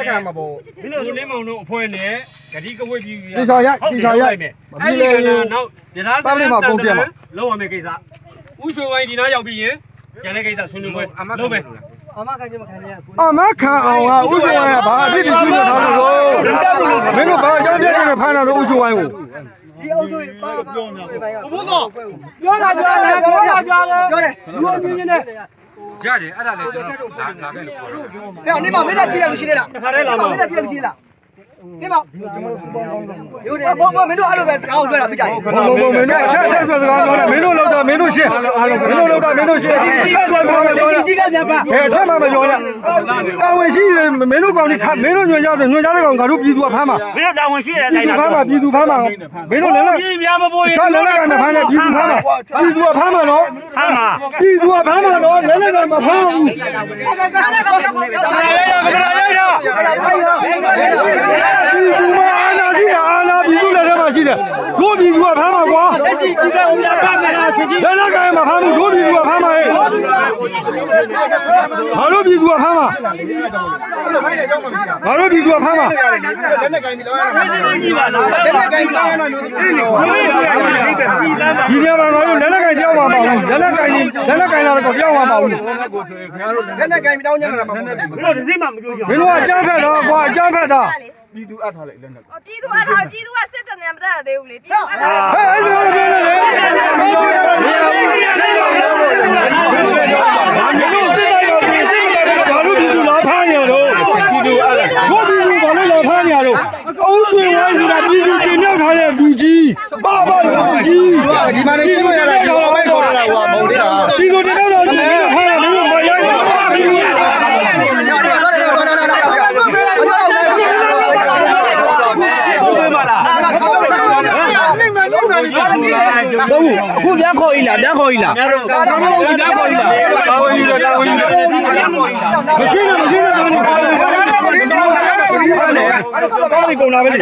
လက်ခံမှာပေါ့ဒီလိုလင်းမောင်တို့အဖွဲ့နဲ့ဂတိကဝတ်ပြီးဒီချော်ရိုက်ဒီချော်ရိုက်မယ်အဲ့ဒီကနောက်ရထားလောက်ရမယ်ကိစ္စဥရွှေဝိုင်းဒီနားရောက်ပြီးရင်ကျန်တဲ့ကိစ္စဆွေးနွေးပွဲလုပ်မယ်အမခံအောင်ကဥရှိဝိုင်းကဘာအဖြစ်ဒီပြုနေထားလို့မင်းတို့ဘာအကြောင်းပြနေဖမ်းတာလို့ဥရှိဝိုင်းကိုပြောတာပြောတယ်ပြောတာပြောတယ်ပြောတယ်လူအချင်းချင်းနဲ့ ရတယ်အဲ့ဒါလည်းကျွန်တော်လာလာခဲ့လို့ခေါ်တာဟဲ့နေပါမင်းတို့ကြည့်ရလို့ရှိသေးလားတခါတည်းလာမှာမင်းတို့ကြည့်ရလို့ရှိသေးလား နေပါဘောဘောမင်းတို့အဲ့လိုပဲစကားကိုပြောတာပြကြရင်ဘုံဘုံဘုံမင်းတို့အထက်အထက်ဆိုစကားပြောတယ်မင်းတို့လောက်တာမင်းတို့ရှင်းမင်းတို့လောက်တာမင်းတို့ရှင်းဒီကပြောစကားမပြောနဲ့ဒီကပြန်ပါဘယ်အထက်မှမပြောနဲ့တာဝန်ရှိတယ်မင်းတို့ကောင်ဒီခမင်းတို့ညွှန်ကြားတယ်ညွှန်ကြားတဲ့ကောင်ငါတို့ပြည်သူကဖမ်းမှာမင်းတို့တာဝန်ရှိတယ်ပြည်သူဖမ်းမှာပြည်သူဖမ်းမှာမင်းတို့လည်းလည်းပြည်များမပေါ်ရင်ချလည်းလည်းကမဖမ်းနဲ့ပြည်သူဖမ်းမှာပြည်သူကဖမ်းမှာနော်ဟမ်းမှာပြည်သူကဖမ်းမှာနော်လည်းလည်းကမဖမ်းဘူး Hannah, what? လက်ရှိဒီကဦးရပါမယ်လားချင်းချင်းလက်လက်ကဲမှာဖမ်းမှုတို့ပြည်သူကဖမ်းမှာဟဲ့ငါတို့ပြည်သူကဖမ်းမှာငါတို့ပြည်သူကဖမ်းမှာဒီနေရာမှာငါတို့လက်လက်ကဲကြောက်မှာမဟုတ်ဘူးလက်လက်ကဲလက်လက်ကဲလာတော့ကြောက်မှာမဟုတ်ဘူးလက်နဲ့ကင်တောင်းညံ့တာမဟုတ်ဘူးမင်းတို့ဒီစိတ်မှမကြိုးကြမင်းတို့ကအကြမ်းဖက်တော့ကွာအကြမ်းဖက်တာပြည်သူအထောက်ပြည်သူကစစ်ကနေမတတ်သေးဘူးလေပြည်သူအထောက်ဟဲ့အဲ့ဒါလည်းပြောနေလေမင်းတို့စစ်လိုက်တော့ပြည်စစ်လိုက်တော့ဘာလို့ပြည်သူလာဖမ်းနေတော့ပြည်သူအဲ့ဒါဘုပြည်သူဘာလို့လာဖမ်းနေတော့အုပ်ဆွေဝိုင်းဆိုတာပြည်သူတင်မြောက်ထားတဲ့လူကြီးပါပါလူကြီးဒီမှာနေပြည်သူရတာတော့ပဲခေါ်တာကွာမဟုတ်သေးတာပြည်သူတင်မြောက်တော့လူကြီးဖမ်းတယ်မင်းတို့မရိုက်ဘူး ဟုတ်ဘူး အခုပြန်ခေါ် E လားပြန်ခေါ် E လားများတော့ကောင်းကောင်းကြီးတက်ပေါ်လာတာဝန်ကြီးတော့တာဝန်ကြီးတော့မရှိနဲ့မရှိနဲ့တော့ဘာလို့ကောင်းဒီကုန်လာပဲလေ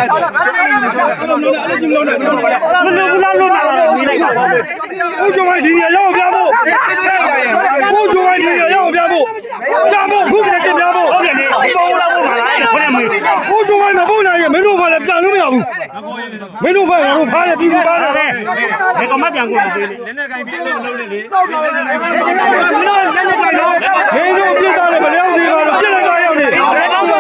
မလို့ဘူးလားလို့လာတော့ပြီးလိုက်တာဦးကျော်ဝိုင်းဒီနေရာရောက်ပြဖို့ဦးကျော်ဝိုင်းဒီနေရာရောက်ပြဖို့ပြဖို့ခုကတည်းကပြဖို့ဟုတ်တယ်လေဒီပေါ်လာဖို့မလားခနဲ့မေးဦးကျော်ဝိုင်းမပုံနိုင်ရင်မင်းတို့ ဘာလဲပြန်လို့မရဘူးမင်းတို့ဘာလဲဖားရပြည်သူဖားတယ်ဒီကမပြန်ကိုမသေးလေလက်နဲ့ကင်ပြင်းလို့လုံးလေလေမင်းတို့လက်နဲ့ကင်လို့မင်းတို့ပြစ်တာလည်းမလျောက်သေးပါဘူးပြစ်လိုက်တာရောက်နေ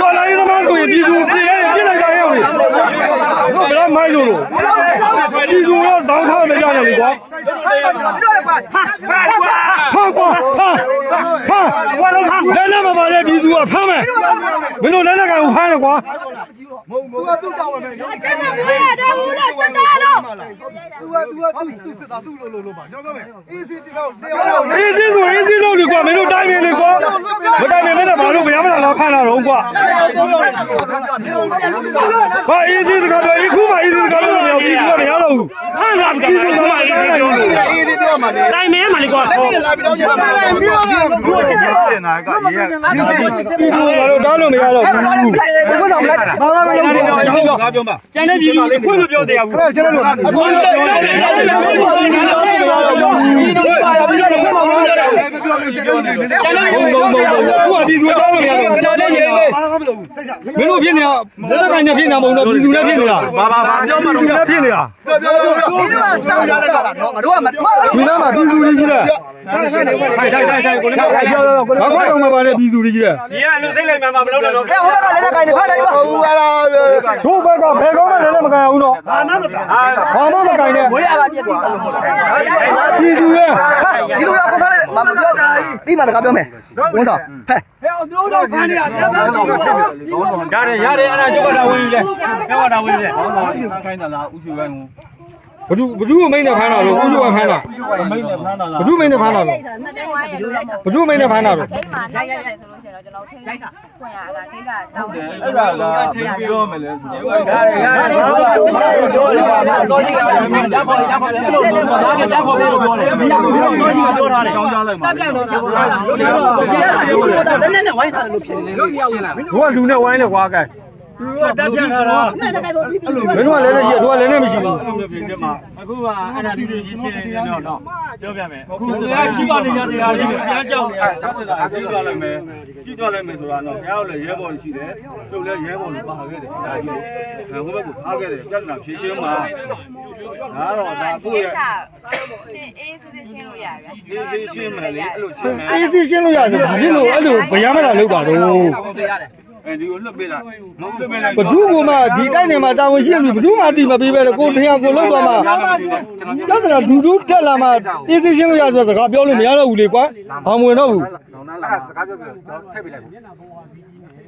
ဘာလာရေးသမားဆိုရင်ပြည်သူပြစ်ရပြစ်လိုက်တာရောက်နေတို့ဘယ်တော့မိုက်လို့လို့ပြည်သူတော့တောင်းထားမကြရဘူးကွာတို့လည်းကွာဖာကွာဖမ်းကွာဖမ်းဖမ်းဘာလို့ဖမ်းလက်နဲ့မပါတဲ့ပြည်သူကဖမ်းမယ်မင်းတို့လက်နဲ့ကဖမ်းတယ်ကွာ သူကသူ့တောင်းဝင်မယ်နော်တယ်တော့ဘူးလားစတာတော့သူကသူကသူ့သူ့စစ်သားသူ့လို့လို့လို့ပါကျွန်တော်ပြောမယ်အေးစီတီတော့တရားလို့အေးစီးဆိုအေးစီးလို့လေကွာမင်းတို့တိုင်းနေလေကွာမတိုင်းနေလည်းဘာလို့ဘယ်မှာလာဖမ်းလာတော့ကွာဘာအေးစီးစကားပြောအခုမှအေးစီးစကားပြောနေပြီကွာမရတော့ဘူးဖာလာပြီကမှအေးပြောလို့အေးစီတရား မှာလေတိုင်းမဲမလေးကွာလာပြီးတော့ကျွန်တော်လည်းပြီးတော့ဘူးချင်တယ်တင်တာကရေးရပြည်သူဘာလို့တောင်းလို့မရတော့ဘူးဘယ်မှာလိုက်ဘာမှမလုပ်ဘူးငါပြောမှာကျန်တဲ့ပြည်သူတွေခွင့်မပြောတရားဘူးအဲ့ကျွန်တော်တို့အခုတော့ ပြောနေတယ်ဘာလို့မရတော့ဘူးဒီလိုပါပြီးတော့ခွင့်မပြောတရားဘူးပြောနေတယ်ပြောနေတယ်ဘုံဘုံဘုံဘုံအခုကပြည်သူတောင်းလို့မရတော့ဘူးတော်တဲ့ရေလေဘာမှမလုပ်ဘူးစိတ်ချမင်းတို့ဖြစ်နေတာလက်လက်ကနေဖြစ်နေတာမဟုတ်တော့ပြည်သူလည်းဖြစ်နေတာဘာဘာဘာပြောမှတော့ပြည်သူလည်းဖြစ်နေတာပြောပြောပြောဒီလိုကစောင့်ရလိုက်တာနော်ငါတို့ကမဒီနားမှာပြည်သူတွေကြီးတယ်ထိုင်ထိုင်ထိုင်ထိုင်ကိုလည်းထိုင်ပြောဘာခွင့်တော့မပါနဲ့ပြည်သူတွေကြီးတယ်ဒီကအလူသိလိုက်မှမမလုပ်တော့ဟဲ့ဟိုဘက်ကလည်းလည်းကိုင်းနေဖတ်လိုက်ပါဟုတ်ပါလားတို့ဘက်ကဘယ်တော့မှလည်းမကန်အောင်တော့ဘာမှမပြောအာဘာမှမကန်နဲ့ဘိုးရပါပြက်သွားပြည်သူရဲ့ဒီလိုကကိုထားတယ်မမပြောပြီးမှတကားပြောမယ်ဝန်ဆောင်ဟဲ့ရတယ်ရတယ်အဲ့ဒါကျုပ်ကတာဝင်လေကျုပ်ကတာဝင်လေခိုင်းတာလားဥရှိဝိုင်းကိုဘဒုဘဒုမိန်နဲ့ဖမ်းတာလို့ဦးစုကဖမ်းတာမိတ်နဲ့ဖမ်းတာလားဘဒုမိန်နဲ့ဖမ်းတာလို့ဘဒုမိန်နဲ့ဖမ်းတာလို့အဲ့မှာရိုက်ရိုက်ရိုက်ဆိုလို့ရှိရင်တော့ကျွန်တော်ထိန်းခွင့်ရတာကိစ္စတောင်းတယ်အဲ့ဒါကဖိပြောမယ်လဲဆိုတော့ရတယ်ရတယ်ဘာလို့ပြောလဲ တော့ဒီကလည်းမင်းတက်ခေါ်တက်ခေါ်လည်းလို့ပြောတာတက်ခေါ်လို့ပြောတယ်မင်းကတော့တော့ဒီကပြောထားတယ်ကြောင်းကြလိုက်ပါတက်ပြောတော့ပြောတာလို့ပြောတာလက်နဲ့နဲ့ဝိုင်းထားတယ်လို့ဖြစ်နေလို့ပြရဘူးတို့ကလူနဲ့ဝိုင်းနဲ့ကွာကဲ သူတို့ကတက်ပြန်လာတာအဲ့လိုမင်းတို့ကလည်းနဲ့ရှိရတို့ကလည်းနဲ့မရှိဘူးအခုကအဲ့ဒါဒီလိုရှင်းရှင်းလေးတော့တော့ပြောပြမယ်အခုတရားကြီးပါနေရတရားလေးပြန်ကြောက်နေတာတက်လာကြီးသွားလိုက်မယ်ကြီးသွားလိုက်မယ်ဆိုတာတော့ခင်ဗျားတို့လည်းရဲဘော်ရှိတယ်တို့လည်းရဲဘော်လို့ပါခဲ့တယ်ဒါကြီးဟိုဘက်ကထားခဲ့တယ်တက်လာဖြည့်ရှင်းမှာဒါတော့ဒါအခုရဲ့ရှင်းအေးဆိုပြီးရှင်းလို့ရတယ်ရှင်းရှင်းရှင်းမယ်လေအဲ့လိုရှင်းမယ်အေးရှင်းလို့ရတယ်ဘာဖြစ်လို့အဲ့လိုဗျာမလာလောက်တာတော့ အဲဒီကိုလွတ်ပေးလိုက်မဟုတ်လွတ်ပေးလိုက်ဘသူကမှဒီတိုက်နယ်မှာတာဝန်ရှိတဲ့လူဘသူမှအတိမပေးပဲလေကိုတရားကိုလောက်သွားမှပြဿနာဒူဒူတက်လာမှအေးစီရှင်းလို့ရဆိုစကားပြောလို့မရတော့ဘူးလေကွာဘာမဝင်တော့ဘူးနောင်နာအဲ့လာဒါစကားပြောပြောကျွန်တော်ထည့်ပေးလိုက်ပါ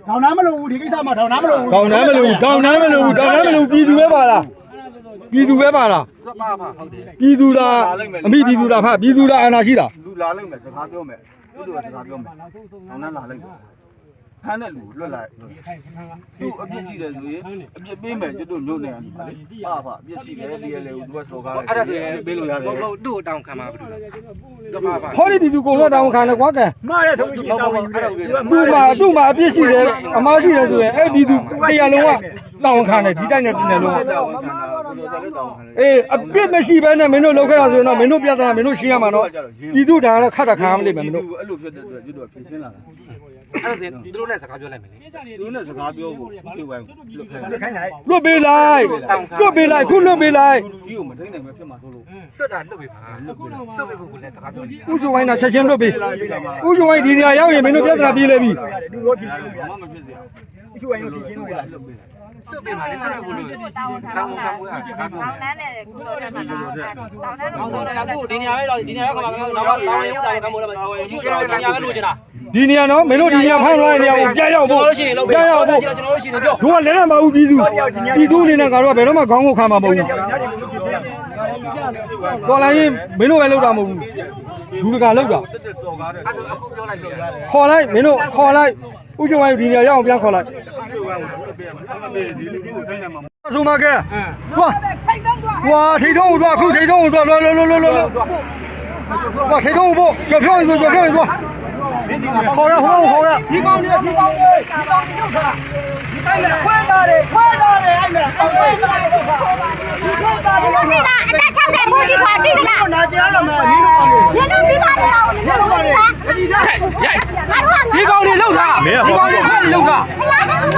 ထောင်နှမ်းမလို့ဘူးဒီကိစ္စမှာထောင်နှမ်းမလို့ဘူးတောင်းနှမ်းမလို့တောင်းနှမ်းမလို့တောင်းနှမ်းမလို့ပြည်သူပဲပါလားပြည်သူပဲပါလားသူကပါပါဟုတ်တယ်ပြည်သူလားအမိပြည်သူလားဖပြည်သူလားအာဏာရှိတာလူလာလိုက်မယ်စကားပြောမယ်သူတို့ကစကားပြောမယ်နောင်နာလာလိုက် ဖမ်းတဲ့လူလွတ်လိုက်သူအပြစ်ရှိတယ်ဆိုရင်အပြစ်ပေးမယ်ကျွတ်တို့ညို့နေတယ်လေပါပါအပြစ်ရှိတယ်ဒီလေကိုသူကစော်ကားတယ်အဲ့ဒါတည်းပေးလို့ရတယ်ဟုတ်ဟုတ်သူ့ကိုတောင်းခံမှာဘူးသူကပါပါဟောဒီပြည်သူကိုတော့တောင်းခံတယ်ကွာကဲမရထုံးရှိဟုတ်တာဟုတ်ဝင်အဲ့ဒါကိုသူ့မှာသူ့မှာအပြစ်ရှိတယ်အမားရှိတယ်ဆိုရင်အဲ့ပြည်သူတရားလုံးကတောင်းခံတယ်ဒီတိုက်နဲ့ပြည်နယ်လုံးကတောင်းခံတာကိုတော့လည်းတောင်းခံတယ်အေးအပြစ်မရှိဘဲနဲ့မင်းတို့လောက်ခဲ့တာဆိုရင်တော့မင်းတို့ပြဿနာမင်းတို့ရှင်းရမှာနော်ပြည်သူဒါကတော့ခတ်တာခံရမလိမ့်မယ်မင်းတို့အဲ့လိုဖြစ်တဲ့အတွက်ကျွတ်တို့ဖြေရှင်းလာတာ အဲ့ဒါသူတို့နဲ့စကားပြောလိုက်မယ်လေသူနဲ့စကားပြောဖို့ဒီဝိုင်းလွတ်ခိုင်းတယ်ခိုင်းလိုက်လွတ်ပေးလိုက်လွတ်ပေးလိုက်ခုလွတ်ပေးလိုက်လူကြီးကိုမထိန်နိုင်ပဲဖြစ်မှာဆိုလို့လွတ်တာလွတ်ပေးပါလွတ်ပေးလွတ်ပေးဖို့လည်းစကားပြောနေဥစုဝိုင်းတာချက်ချင်းလွတ်ပေးဥစုဝိုင်းဒီနေရာရောက်ရင်မင်းတို့ပြဿနာပြေးလဲပြီဒီလိုဖြစ်ဘာမှမဖြစ်စေအောင်အချွေရင်လို့ရှင်းလို့ရတယ်လွတ်ပေးလိုက် လွတ်ပေးပါလေလွတ်ဖို့လို့တောင်းခံတောင်းခံဖို့အဲ့ဒါစကားပြောတောင်းနေနှမ်းနဲ့ကုသိုလ်တက်တာတောင်းနှမ်းတောင်းနှမ်းဟုတ်တယ်အခုဒီနေရာပဲတော့ဒီနေရာကမှတော့တော့တောင်းရင်တောင်းကမို့လည်းကြည့်ကြတယ်ဒီနေရာပဲလိုချင်တာဒီနေရာနော်မင်းတို့ဒီနေရာဖမ်းသွားတဲ့နေရာကိုပြန်ရောက်ကျွန်ဖို့တော်တို့ရှိရင်လောက်ပြန်ရောက်ဖို့ကျွန်တော်တို့ရှိရင်ပြောတို့ကလည်းလည်းမဟုတ်ပြည်သူပြည်သူအနေနဲ့ကတော့ဘယ်တော့မှခေါင်းကိုခံမှာမဟုတ်ဘူး တော်လိုင်းရင်မင်းတို့ပဲလောက်တာမဟုတ်ဘူးလူတကာလောက်တာတက်တက်စော်ကားတဲ့အဲ့ဒါအခုပြောလိုက်ပြီခေါ်လိုက်မင်းတို့ခေါ်လိုက်ဥကျဝိုင်းဒီနေရာရောက်အောင်ပြန်ခေါ်လိုက်ဒီဝိုင်းကိုလွတ်ပေးရမှာအဲ့ဒါဒီလူကြီးကိုထိန်နိုင်မှာအဆုံးမကဲသွားဝါထိတ်တော့သွားခုထိတ်တော့သွားလောလောလောလောလောဝါထိတ်တော့ဖို့ကြော်ဖြောင်းဆိုကြော်ဖြောင်းသွားခေါ်ရဟိုခေါ်ရဒီကောင်းနေဒီကောင်းနေဒီကောင်းနေလောက်တာ ဒီတိုင်းနဲ့ခွဲတာတယ်ခွဲတာတယ်အဲ့မဲ့ခွဲတာတယ်ဒီခွဲတာတယ်ဒီလားအတက်6တဲ့ဘုန်းကြီးပါတိလားနာကျရမယ်မင်းတို့ကောင်းနေညလုံးပြီးပါလေအောင်ညလုံးပြီးလားဒီသားဒီကောင်တွေလောက်တာဒီကောင်တွေဖက်လောက်တာ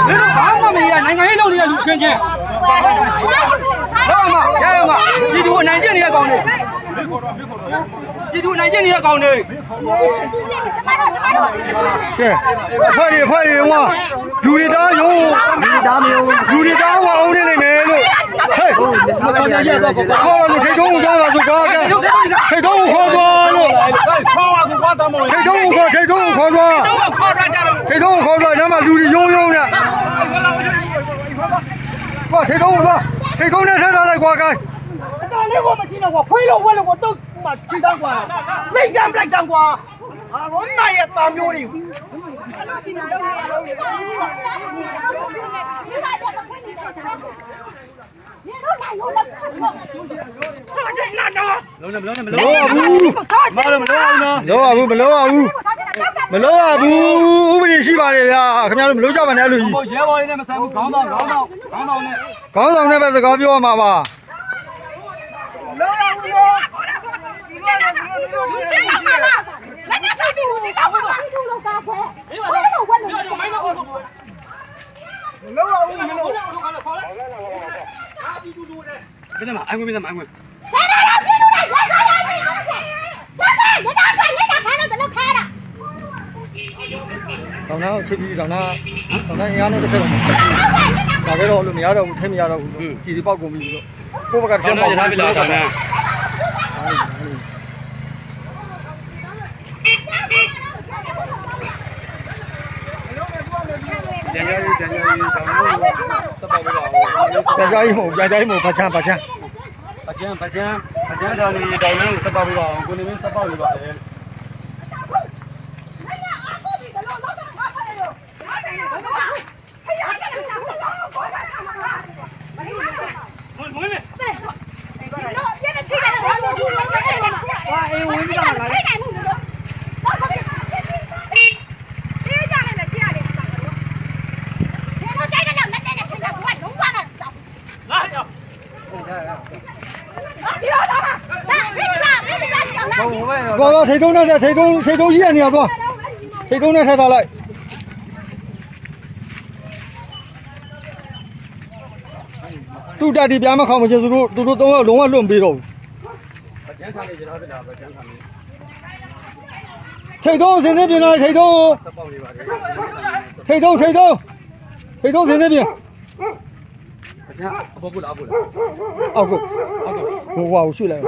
မင်းတို့ဘာမှမရနိုင်ငံရေးလုပ်နေတဲ့လူချင်းချင်းဟုတ်မှာရရမှာဒီသူအနိုင်ကျင့်နေတဲ့ကောင်တွေ ဒီသူအနိုင်ကျင့်နေတဲ့ကောင်တွေကဲဖွဲ့ရဖွဲ့ရဝါလူတွေသားရုံးလူသားမယုံလူတွေသားဝအောင်နေလိမ့်မယ်လို့ဟဲ့ခေါ်ရရတော့ခေါ်လို့ထိတ်တော့သွားတာဆိုကွာကဲထိတ်တော့ခေါ်သွားလို့ခေါ်ပါကွာတမောထိတ်တော့ခေါ်ထိတ်တော့ခေါ်သွားထိတ်တော့ခေါ်သွားညမှာလူတွေရုံးရုံးနဲ့ကွာထိတ်တော့သွားထိတ်တော့နဲ့ဆက်လာလိုက်ကွာကဲ တော်လေးကိုမကြည့်တော့ကွာခွေးလို့ဝက်လို့ကိုတော့မှခြေတန်းကွာလိတ်တန်းပလိုက်တန်းကွာဟာရောနိုင်ရဲ့တာမျိုးတွေမလို့ဘူးမလို့အောင်နော်မလို့ရဘူးမလို့ရဘူးမလို့ရဘူးဥပဒေရှိပါတယ်ဗျာခင်ဗျားတို့မလို့ကြပါနဲ့အဲ့လိုကြီးရဲဘော်ရင်းနဲ့မဆန်ဘူးခေါင်းဆောင်ခေါင်းဆောင်ခေါင်းဆောင်နဲ့ခေါင်းဆောင်နဲ့ပဲစကားပြောရမှာပါ လောရဘူးလို့ဒီ လိုလိုဒီလိုလိုဒီလိုလိုလက်နဲ့ချိတ်ပြီးလို့တောင်းပါဘူးလို့ကားခွဲဘယ်လိုဝက်လို့လဲမိုင်းတော့ခေါ်လို့လောရဘူးလို့ဘယ်မှာအငွေမင်းမအငွေဆရာတော်ပြည်လို့လိုက်ဝက်ကားလိုက်ပြီဟုတ်ကဲ့ဘာလဲလက်သားကနေတာခိုင်းလို့တလို့ခါတာခေါင်းသားကိုချစ်ပြီးခေါင်းသားခေါင်းသားအင်အားနဲ့တစ်ဖက်တော့ဒါကြတော့လို့မရတော့ဘူးထိမရတော့ဘူးကြည်ဒီပေါက်ကုန်ပြီလို့ကိုယ့်ဘက်ကတစ်ချက်ပေါက်ကုန်ပြီလို့ခေါင်းသား ကျန်ကြရေးကျန်ကြရေးတောင်းလို့စပ်ပါလို့ပါ ကြာကြာကြီးမဟုတ်ကြာကြာကြီးမဟုတ်ဘာချမ်းဘာချမ်းအကျန်းပကျန်းအကျန်းတော်နေတောင်းနှန်းကိုစပ်ပါပေးပါအောင်ကိုနေမင်းစပ်ပါပေးပါလေ သွားသွားထိတ်တုံးနဲ့ထိတ်တုံးထိတ်တုံးရှိတဲ့နေရာသွားထိတ်တုံးနဲ့ထည့်ထားလိုက်သူ့တက်ဒီပြားမခေါမချင်သူတို့သူတို့သုံးယောက်လုံးဝလွတ်မပေးတော့ဘူးထိတ်တုံးစင်းနေပြင်လာထိတ်တုံးထိတ်တုံးထိတ်တုံးထိတ်တုံးစင်းနေပြင် အပေါ်ကလာအပေါ်လာအောက်ကိုဟိုဟိုရွှေ့လိုက်